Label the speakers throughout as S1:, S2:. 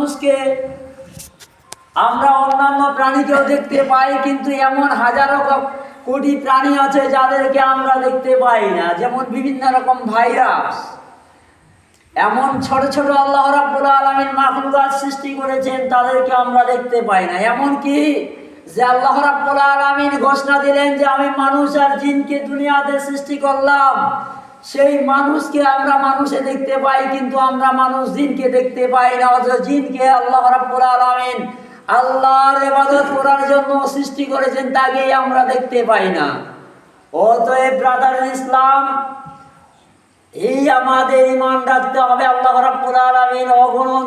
S1: মানুষকে আমরা অন্যান্য প্রাণীকেও দেখতে পাই, কিন্তু এমন হাজারো কোটি প্রাণী আছে যাদেরকে আমরা দেখতে পাই না। যেমন বিভিন্ন রকম ভাইরাস। এমন ছোট ছোট আল্লাহ রাব্বুল আলামিন মাখলুকাত সৃষ্টি করেছেন, তাদেরকে আমরা দেখতে পাই না। এমন কি? যে আল্লাহ রাব্বুল আলামিন ঘোষণা দিলেন যে আমি মানুষ আর জিনকে দুনিয়াতে সৃষ্টি করলাম। সেই মানুষকে আমরা মানুষে দেখতে পাই, কিন্তু আমরা মানুষ জিনকে দেখতে পাই না। অথচ জিনকে আল্লাহ রাব্বুল আলামিন আল্লাহর ইবাদত করার জন্য সৃষ্টি করেছেন তাকে আমরা দেখতে পাই না। অতএব ব্রাদার ইসলাম, এই আমাদের ইমান রাখতে হবে। আল্লাহ রাব্বুল আলামিন অগণন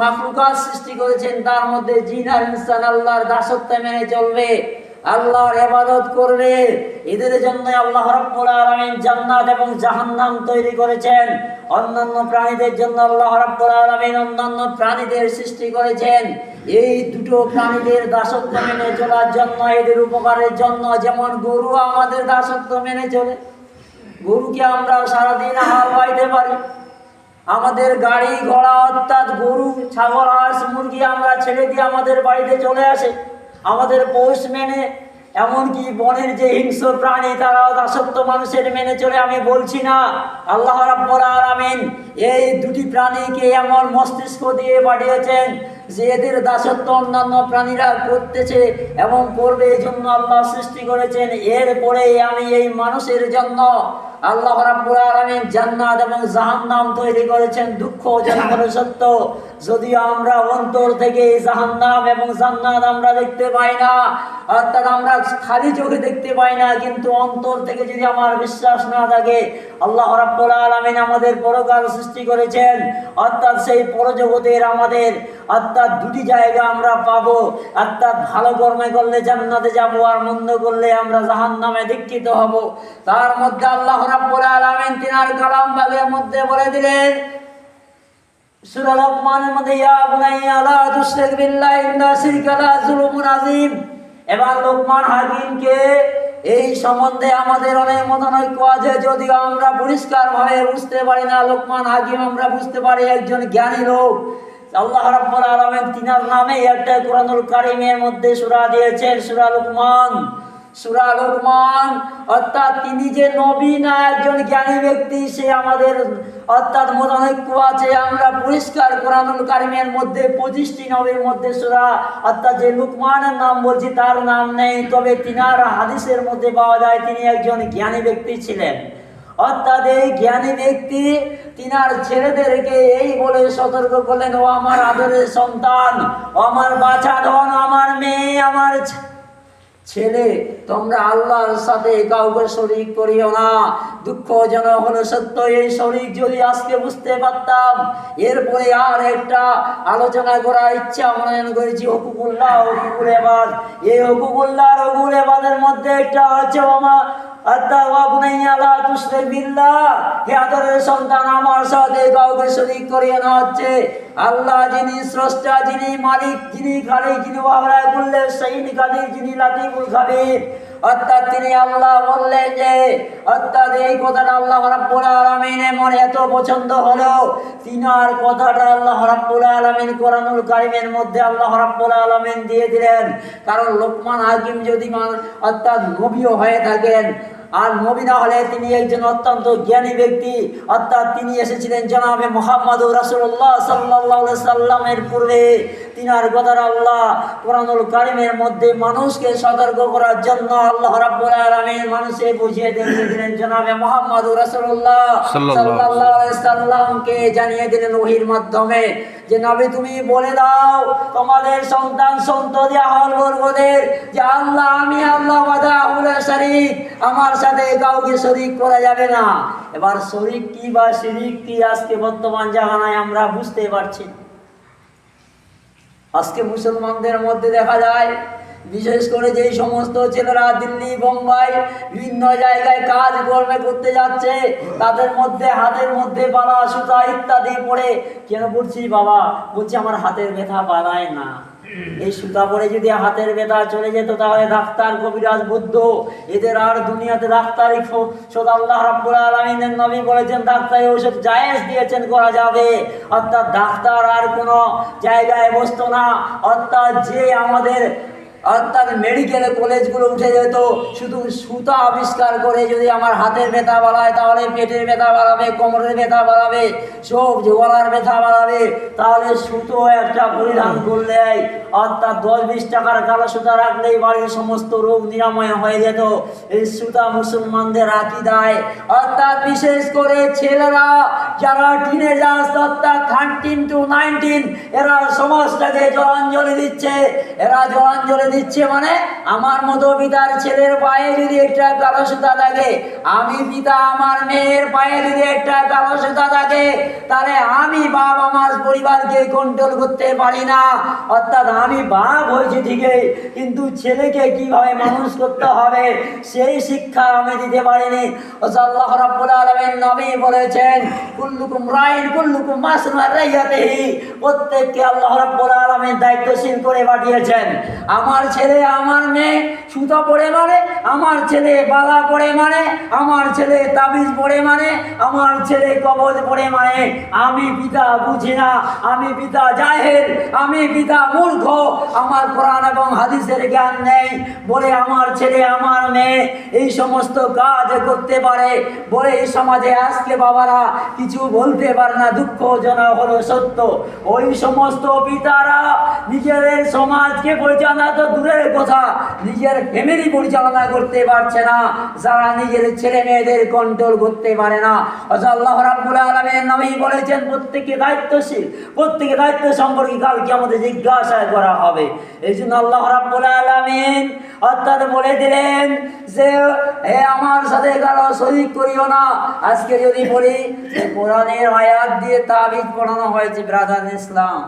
S1: মাখলুকাত সৃষ্টি করেছেন। তার মধ্যে জিন আর ইনসান আল্লাহর দাসত্ব মেনে চলবে। আল্লাহর ইবাদত করবে এদের জন্য আল্লাহ রাব্বুল আলামিন জান্নাত এবং জাহান্নাম তৈরি করেছেন। অন্যান্য প্রাণীদের জন্য আল্লাহ রাব্বুল আলামিন অন্যান্য প্রাণীদের সৃষ্টি করেছেন। এই দুটো প্রাণীদের দাসত্ব মেনে চলার জন্য, এদের উপকারের জন্য যেমন গরু আমাদের দাসত্ব মেনে চলে, গরুকে আমরা সারাদিন হাল বাইতে পারি। আমাদের গাড়ি, ঘোড়া, অর্থাৎ গরু, ছাগল, হাঁস, মুরগি আমরা ছেড়ে দিয়ে আমাদের বাড়িতে চলে আসে। আমাদের পৌষ মেনে, এমনকি বনের যে হিংস্র প্রাণী, তারাও দাসত্ব মানুষের মেনে চলে, আমি বলছি না। আল্লাহ রাব্বুল আলামিন এই দুটি প্রাণীকে এমন মস্তিষ্ক দিয়ে পাঠিয়েছেন যে এদের দাসত্ব অন্যান্য প্রাণীরা করতেছে এবং করবে, এই জন্য আল্লাহ সৃষ্টি করেছেন। এরপরে আমি এই মানুষের জন্য আল্লাহ রাব্বুল আলামিন জান্নাত এবং জাহান্নাম তৈরি করেছেন, দুঃখ হলো সত্য যদিও আমরা অন্তর থেকে এই জাহান্নাম এবং জান্নাত আমরা দেখতে পাই না, অর্থাৎ আমরা খালি চোখে দেখতে পাই না, কিন্তু অন্তর থেকে যদি আমার বিশ্বাস না থাকে, আল্লাহ রাব্বুল আলামিন আমাদের পরকাল সৃষ্টি করেছেন, অর্থাৎ সেই পরজগতের আমাদের, অর্থাৎ দুটি জায়গা আমরা পাবো, অর্থাৎ ভালো কর্মে করলে জান্নাতে যাব আর মন্দ করলে আমরা জাহান্নামে দীক্ষিত হব। তার মধ্যে আল্লাহ হাকিমকে এই সম্বন্ধে আমাদের অনেক মতানৈক্য আছে, যদিও আমরা পরিষ্কারভাবে বুঝতে পারি না, লোকমান হাকিম আমরা বুঝতে পারি একজন জ্ঞানী লোক। আল্লাহ রাব্বুল আলামিন তিনার নামে একটা কোরআনুল কারীমের মধ্যে সূরা দিয়েছেন, সূরা লোকমান। সূরা লোকমান অর্থাৎ তিনি যে নবী না একজন জ্ঞানী ব্যক্তি, সে আমাদের, অর্থাৎ মতানৈক্য আছে। আমরা পরিষ্কার কোরআনুল কারিমের মধ্যে পঁচিশটি নবীর মধ্যে সূরা, অর্থাৎ যে লুকমানের নাম বলছি, তার নাম নেই। তবে তিনার হাদিসের মধ্যে পাওয়া যায়, তিনি একজন জ্ঞানী ব্যক্তি ছিলেন। অর্থাৎ এই জ্ঞানী ব্যক্তি তিনার ছেলেদেরকে এই বলে সতর্ক করলেন, ও আমার আদরের সন্তান আমার বাছা ধন আমার মেয়ে, আমার ছেলে, তোমরা আল্লাহর সাথে কাউকে শরিক করিও না। দুঃখজনক হলো সত্য, এই শরিক যদি আজকে বুঝতে পারতাম, এরপরে আর একটা আলোচনা করার ইচ্ছা মনোনয়ন করেছি হকুকুল্লাহ হকুকুল এবাদ। এই হকুকুল্লাহ হকুকুল এবাদের মধ্যে একটা হচ্ছে ওমা আল্লাহ যিনি স্রষ্টা, যিনি মালিক, যিনি খালিক, যিনি ওয়াহরায় কুল্লে শাইন কাদির, যিনি লাতিফুল খাবির। অর্থাৎ তিনি আল্লাহ বললেন যে, অর্থাৎ এই কথাটা আল্লাহ রাব্বুল আলামিন এমন এত পছন্দ হলো। তিনার কথাটা আল্লাহ রাব্বুল আলামিন কোরআনুল কারিমের মধ্যে আল্লাহ রাব্বুল আলামিন দিয়ে দিলেন। কারণ লোকমান হাকিম যদি মান- অর্থাৎ নবীও হয়ে থাকেন আর নবী না হলে তিনি একজন অত্যন্ত জ্ঞানী ব্যক্তি। অর্থাৎ তিনি এসেছিলেন জনাবে মোহাম্মদ রাসুল্লাহ সাল্লাহ সাল্লামের পূর্বে। তিনার কথার আল্লাহ কোরআনুল কারিমের মধ্যে মানুষকে সতর্ক করার জন্য আল্লাহ রাব্বুল আলামিন মানুষে বুঝিয়ে দিয়েছিলেন জনাবে মোহাম্মদ রাসূলুল্লাহ
S2: সাল্লাল্লাহু
S1: আলাইহি সাল্লামকে জানিয়ে দিলেন ওহির মাধ্যমে যে নবী তুমি বলে দাও তোমাদের সন্তান সন্ততি আহল বর্গদের যে আল্লাহ আমি আল্লাহ শরীক আমার সাথে কাউকে শরীক করা যাবে না এবার শরীক কি বা শিরিক কি আজকে বর্তমান জাহানায় আমরা বুঝতে পারছি না। আজকে মুসলমানদের মধ্যে দেখা যায়, বিশেষ করে যেই সমস্ত ছেলেরা দিল্লি, বোম্বাই বিভিন্ন জায়গায় কাজ কর্মে করতে যাচ্ছে, তাদের মধ্যে হাতের মধ্যে বালা, সুতা ইত্যাদি পড়ে কেন বলছি বাবা? বলছি আমার হাতের ব্যথা বাড়ায় না। এই সুতা পরে যদি হাতের ব্যথা চলে যেত, তাহলে ডাক্তার কবিরাজ বুদ্ধ, এদের আর দুনিয়াতে ডাক্তারই সদ আল্লাহ রাব্বুল আলামিনের নবী বলেছেন ডাক্তারই ঔষধ জায়েজ দিয়েছেন, করা যাবে। অর্থাৎ ডাক্তার আর কোনো জায়গায় বসতো না। অর্থাৎ যে আমাদের অর্থাৎ মেডিকেল কলেজগুলো উঠে যেত, শুধু সুতা আবিষ্কার করে যদি আমার হাতের ব্যথা বাড়ায়, তাহলে পেটের ব্যথা বাড়াবে, কোমরের ব্যথা বাড়াবে, সব গলার ব্যথা বাড়াবে, তাহলে সুতো একটা পরিধান করলে, অর্থাৎ দশ বিশ টাকার কালো সুতা রাখলেই বাড়ির সমস্ত রোগ নিরাময় হয়ে যেত। এই সুতা মুসলমানদের রাখি দেয়। অর্থাৎ বিশেষ করে ছেলেরা যারা টিনেজার্স অর্থাৎ থার্টিন টু নাইনটিন এরা সমাজটাকে জলাঞ্জলি দিচ্ছে। এরা জলাঞ্জলি দিচ্ছে মানে আমার মতো পিতার ছেলের পায়ে যদি একটা কালো সুতা থাকে, আমি পিতা আমার মেয়ের পায়ে যদি একটা কালো সুতা থাকে, তাহলে আমি বাপ আমার পরিবারকে কন্ট্রোল করতে পারি না। অর্থাৎ আমি বাপ হয়েছি ঠিকই, কিন্তু ছেলেকে কীভাবে মানুষ করতে হবে, সেই শিক্ষা আমি দিতে পারিনি। আল্লাহ রাব্বুল আলামিন নবী বলেছেন, কুল্লুকুম রাইন, কুল্লুকুম মাসুম রাইয়াতিহি। প্রত্যেককে আল্লাহ রাব্বুল আলামিন দায়িত্বশীল করে পাঠিয়েছেন। আমার ছেলে আমার মেয়ে সুতা পড়ে মানে আমার ছেলে বালা পড়ে মানে আমার ছেলে তাবিজ পড়ে মানে আমার ছেলে কবজ পড়ে মানে আমি পিতা বুঝি না, আমি পিতা জাহের আমি পিতা মূর্খ। আমার কোরআন এবং হাদিসের জ্ঞান নেই। বলে আমার ছেলে আমার মেয়ে এই সমস্ত কাজ করতে পারে। বলে এই সমাজে আজকে বাবারা কিছু বলতে পারে না, দুঃখজনক হলো সত্য। ওই সমস্ত পিতারা নিজেদের সমাজকে পরিচালনা তো দূরের কথা, নিজের ফ্যামিলি পরিচালনা করতে পারছে না, যারা নিজের ছেলে মেয়েদের কন্ট্রোল করতে পারে না। অথচ আল্লাহ রাব্বুল আলামিন নবী বলেছেন প্রত্যেকে দায়িত্বশীল প্রত্যেকে দায়িত্ব সম্পর্কে কালকে আমাদের জিজ্ঞাসা করা হবে। এই জন্য আল্লাহ রাব্বুল আলামিন অর্থাৎ বলে দিলেন যে, হে আমার সাথে কারও শরীর করিও না। আজকে যদি বলি কোরআনের আয়াত দিয়ে তাবিজ পড়ানো হয়েছে, ব্রাদার ইসলাম।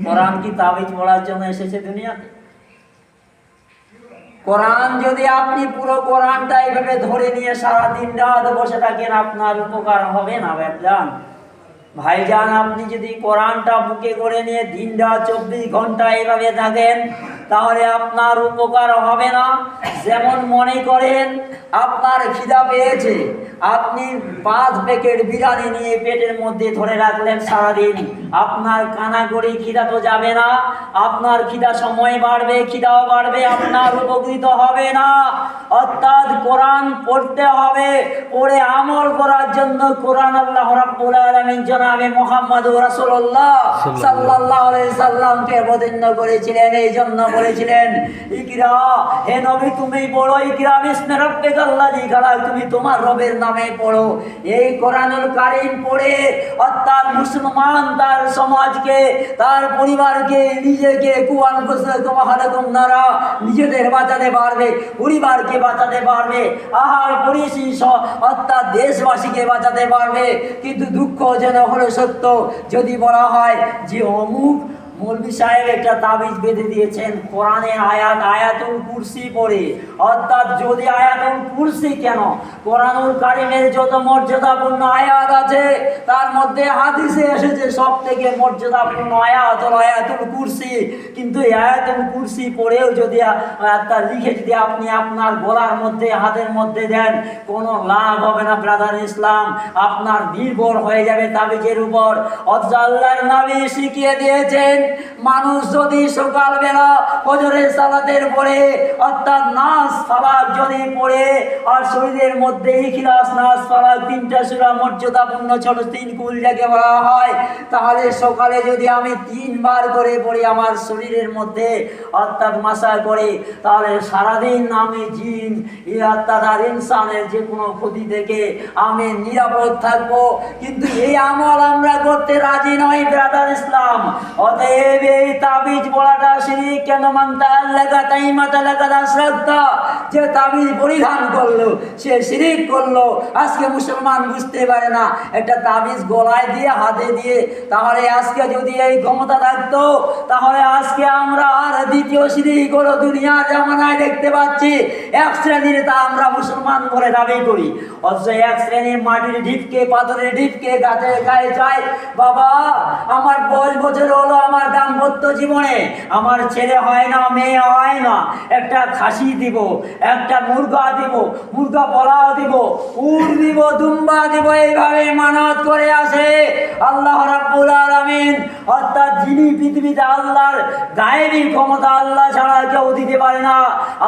S1: কোরআন কি তাবিজ পড়ার জন্য এসেছে দুনিয়াতে? কোরআন যদি আপনি পুরো কোরআনটা এইভাবে ধরে নিয়ে সারাদিন রাত বসে থাকেন, আপনার উপকার হবে না ভাইজান ভাইজান, আপনি যদি কোরআনটা বুকে করে নিয়ে দিন রাত চব্বিশ ঘণ্টা এভাবে থাকেন তাহলে আপনার উপকার হবে না। যেমন মনে করেন আপনার খিদা পেয়েছে আপনি পাঁচ প্যাকেট বিরিয়ানি নিয়ে পেটের মধ্যে ধরে রাখলেন সারাদিন। আপনার কানা করে খিদা তো যাবে না আপনার খিদা সময় বাড়বে খিদাও বাড়বে আপনার উপকৃত হবে না। অর্থাৎ কোরআন পড়তে হবে পড়ে আমল করার জন্য কোরআন আল্লাহ রাব্বুল আলামিন জনাবে মুহাম্মদ রাসূলুল্লাহ সাল্লাল্লাহু আলাইহি সাল্লামকে অবতীর্ণ করেছিলেন। এই জন্য বলেছিলেন হে নবী, তুমি রাব্বিকাল্লাযী খালাক তুমি তোমার রবের নামে পড়ো। এই কোরআনুল কারীম পড়ে অর্থাৎ মুসলমান তার সমাজকে, তার পরিবারকে, নিজেকে কুয়ান কুমাহারকম নারা, নিজেদের বাঁচাতে পারবে, পরিবারকে বাঁচাতে পারবে, আহার পরিষি অর্থাৎ দেশবাসীকে বাঁচাতে পারবে। কিন্তু দুঃখ যেন হলো সত্য, যদি বলা হয় যে অমুক মৌলবি সাহেব একটা তাবিজ বেঁধে দিয়েছেন, কোরআনের আয়াত, আয়াতুল কুরসি পড়ে। অর্থাৎ যদি আয়াতুল কুরসি কেন? কোরআনুল কারিমের যত মর্যাদাপূর্ণ আয়াত আছে, তার মধ্যে হাদিসে এসেছে সব থেকে মর্যাদাপূর্ণ আয়াত হলো আয়াতুল কুরসি। কিন্তু এই আয়াতুল কুরসি পড়েও যদি তা লিখে যদি আপনি আপনার গলার মধ্যে, হাতের মধ্যে দেন, কোনো লাভ হবে না, ব্রাদার ইসলাম। আপনার নির্ভর হয়ে যাবে তাবিজের উপর। অথচ আল্লাহর নবী শিখিয়ে দিয়েছেন মানুষ যদি সকালবেলা ফজরের সালাতের পরে, অর্থাৎ নাচ ফালাক যদি পড়ে, আর শরীরের মধ্যে ইখিলাস নাচ ফালাক তিনটা সুরা মর্যাদাপূর্ণ ছোট তিন কুল যাকে বলা হয়, তাহলে সকালে যদি আমি তিনবার করে পড়ি আমার শরীরের মধ্যে, অর্থাৎ মাসা করে, তাহলে সারাদিন আমি জিন অর্থাৎ আর ইনসানের যে কোনো ক্ষতি থেকে আমি নিরাপদ থাকব। কিন্তু এই আমল আমরা করতে রাজি নই, ব্রাদার ইসলাম। অতএব তাহলে আজকে আমরা আর দ্বিতীয় শিরিক হলো দুনিয়া জামানায় দেখতে পাচ্ছি। এক শ্রেণির তা আমরা মুসলমান বলে দাবি করি। অথচ এক শ্রেণির মাটির ঢিপকে, পাথরের ঢিপকে গাছে গায়ে যায়। বাবা, আমার বয়স বছর হলো, আমার আমার দাম্পত্য জীবনে আমার ছেলে হয় না, মেয়ে হয় না, একটা খাসি দিব, একটা মুরগা দিব, মুরগা পোলাও দিব উট দিব, দুম্বা দিব, এইভাবে মানত করে আসে আল্লাহ রাব্বুল আলামিন। অর্থাৎ যিনি পৃথিবীতে আল্লাহর গায়েবী ক্ষমতা আল্লাহ ছাড়া কেউ দিতে পারে না।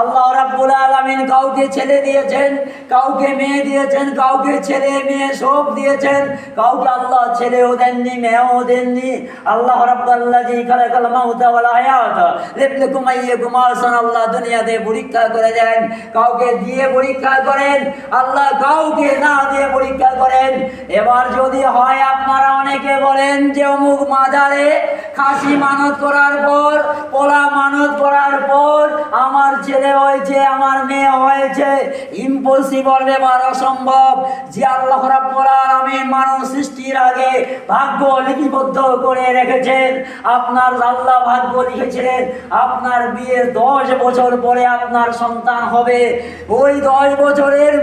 S1: আল্লাহ রাব্বুল আলামিন কাউকে ছেলে দিয়েছেন, কাউকে মেয়ে দিয়েছেন, কাউকে ছেলে, মেয়ে সব দিয়েছেন, কাউকে আল্লাহ ছেলেও দেননি, মেয়েও দেননি। আল্লাহ রাব্বুল্লাহ খালাকাল মাউতা ওয়াল হায়াত লিবলুকুম আইয়াকুম আহসান আল্লাহ দুনিয়াতে পরীক্ষা করে দেন কাউকে দিয়ে পরীক্ষা করেন আল্লাহ কাউকে না দিয়ে পরীক্ষা করেন এবার যদি হয় আপনারা অনেকে বলেন যে অমুক মাজারে খাসি মানত করার পর, পোলা মানত করার পর আমার ছেলে হয়েছে, আমার মেয়ে হয়েছে ইম্পসিবল ব্যাপার, অসম্ভব। যে আল্লাহ রাব্বুল আলামিন মানব সৃষ্টির আগে ভাগ্য লিপিবদ্ধ করে রেখেছেন আপনার আল্লাহ ভাগ্য লিখেছিলেন, আপনার বিয়ের দশ বছর পরে আপনার সন্তান হবে। ওই দশ বছরের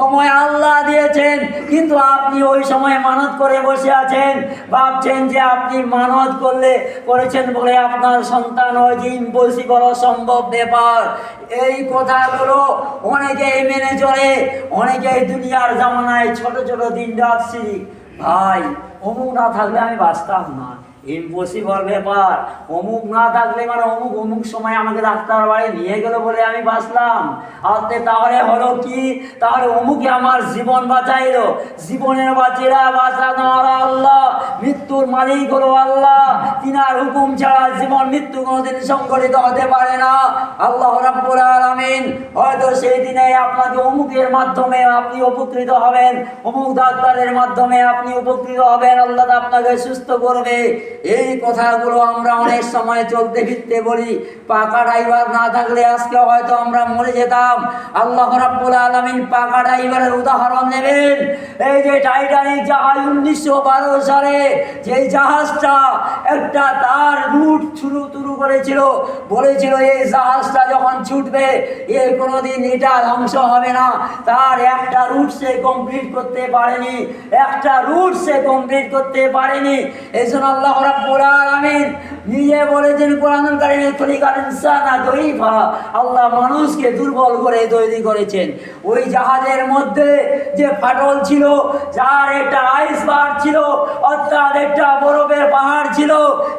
S1: সময় আল্লাহ দিয়েছেন, কিন্তু আপনি ওই সময় মানত করে বসে আছেন। ভাবছেন যে আপনি মানত করলে করেছেন বলে আপনার সন্তান হয়েছে ইম্পসিবল অসম্ভব ব্যাপার। এই কথাগুলো অনেকেই মেনে চলে, অনেকেই দুনিয়ার জামানায় ছোট ছোট দিন রাত ভাই, অমুক না থাকলে আমি বাঁচতাম না। ইম্পসিবল ব্যাপার। অমুক না থাকলে মানে অমুক অমুক সময় আমাকে ডাক্তার বাড়ি নিয়ে গেল বলে আমি বাঁচলাম। আর তে- তাহলে হলো কি? তাহলে অমুকে আমার জীবন বাঁচাইলো। জীবনের বাঁচিরা বাঁচানো আল্লাহ। মৃত্যুর মালিক হলো আল্লাহ। তিনার হুকুম ছাড়া জীবন মৃত্যু কোনোদিন সংগঠিত হতে পারে না। আল্লাহ রাব্বুল আলামিন হয়তো সেই দিনে আপনাকে অমুকের মাধ্যমে আপনি উপকৃত হবেন। অমুক ডাক্তারের মাধ্যমে আপনি উপকৃত হবেন। আল্লাহ আপনাকে সুস্থ করবে। এই কথাগুলো আমরা অনেক সময় চলতে ফিরতে বলি। পাকা ড্রাইভার না থাকলে আজকে হয়তো আমরা মরে যেতাম। আল্লাহ রাব্বুল আলামিন পাকা ড্রাইভারের উদাহরণ নেবেন এই যে টাইটানিক জাহাজ উনিশশো বারো সালে যে জাহাজটা একটা তার রুট শুরু শুরু করেছিল, বলেছিল এই জাহাজটা যখন ছুটবে, এ কোনোদিন এটা ধ্বংস হবে না। তার একটা রুট সে কমপ্লিট করতে পারেনি, একটা রুট সে কমপ্লিট করতে পারেনি। এই জন্য আল্লাহ রাব্বুল আলামিন নিজে বলেছেন, কোরআনুল কারীমে খলিকাল ইনসানা দঈফা আল্লাহ মানুষকে দুর্বল করে তৈরি করেছেন। ওই জাহাজের মধ্যে যে ফাটল ছিল, যার একটা আইসবার্গ ছিল, অর্থাৎ একটা বরফের পাহাড় ছিল,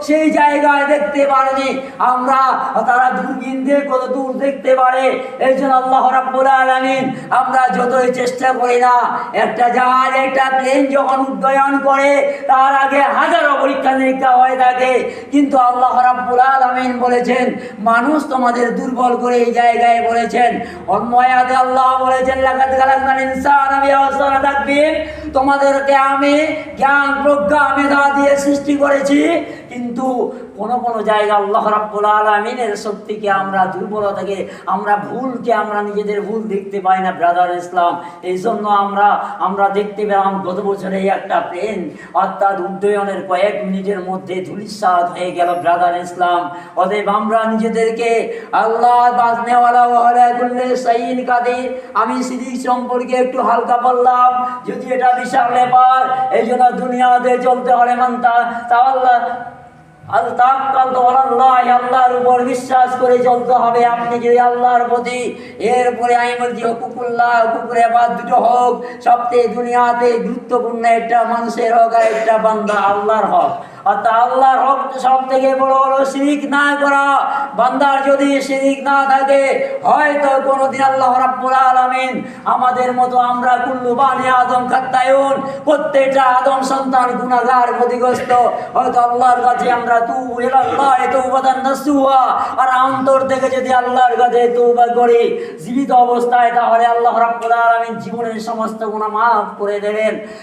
S1: সেই জায়গায় দেখতে পারেনি। আমরা তারা দূরবীন দিয়ে কত দূর দেখতে পারে, এই জন্য আল্লাহ রাব্বুল আলামিন আমরা যতই চেষ্টা করি না, একটা জাহাজ, একটা প্লেন যখন উড্ডয়ন করে, তার আগে হাজারো পরীক্ষা নিরীক্ষা হয়ে থাকে। কিন্তু আল্লাহ রাব্বুল আলামিন বলেছেন, মানুষ তোমাদের দুর্বল করে এই জায়গায় বলেছেন। অন্ময়াদে আল্লাহ বলেছেন তোমাদেরকে আমি জ্ঞান, প্রজ্ঞা, মেধা দিয়ে সৃষ্টি করেছি। কিন্তু কোন কোন জায়গা আল্লাহ রাব্বুল আলামিনের শক্তিকে আমরা দুর্বলতাকে, আমরা ভুলকে আমরা নিজেদের ভুল দেখতে পাই না ব্রাদার ইসলাম। এই জন্য আমরা আমরা দেখতে পেলাম গত বছরে একটা প্লেন অর্থাৎ উড্ডয়নের কয়েক মিনিটের মধ্যে ধুলিস্বাদ হয়ে গেল ব্রাদার ইসলাম। অতএব আমরা নিজেদেরকে আল্লাহ আমি সিরিজ সম্পর্কে একটু হালকা বললাম, যদি এটা বিশাল ব্যাপার এই জন্য দুনিয়াতে চলতে হলে মানতা, তা আল্লাহ আল্লাহ আল্লাহর উপর বিশ্বাস করে চলতে হবে। আপনি আল্লাহর প্রতি এরপরে আমি বলছি দুটো হোক, সবচেয়ে দুনিয়াতে গুরুত্বপূর্ণ একটা মানুষের হোক আর একটা বান্দা আল্লাহর হক। অর্থাৎ আল্লাহর হক সব থেকে বড় হলো শিরিক না করা। বান্দার যদি শিরিক না থাকে, হয়তো কোনোদিন আল্লাহ রাব্বুল আলামিন আমাদের মতো আমরা কুল্লু বানি আদম খাত্তায়ুন, প্রত্যেকটা আদম সন্তান গুনাহগার ক্ষতিগ্রস্ত। হয়তো আল্লাহর কাছে আমরা তু ইলাল্লাহ তৌবাতান নাসুহা আর অন্তর থেকে যদি আল্লাহর কাছে তৌবা করি, জীবিত অবস্থায় তাহলে আল্লাহ রাব্বুল আলামিন জীবনের সমস্ত গুনাহ মাফ করে দেবেন।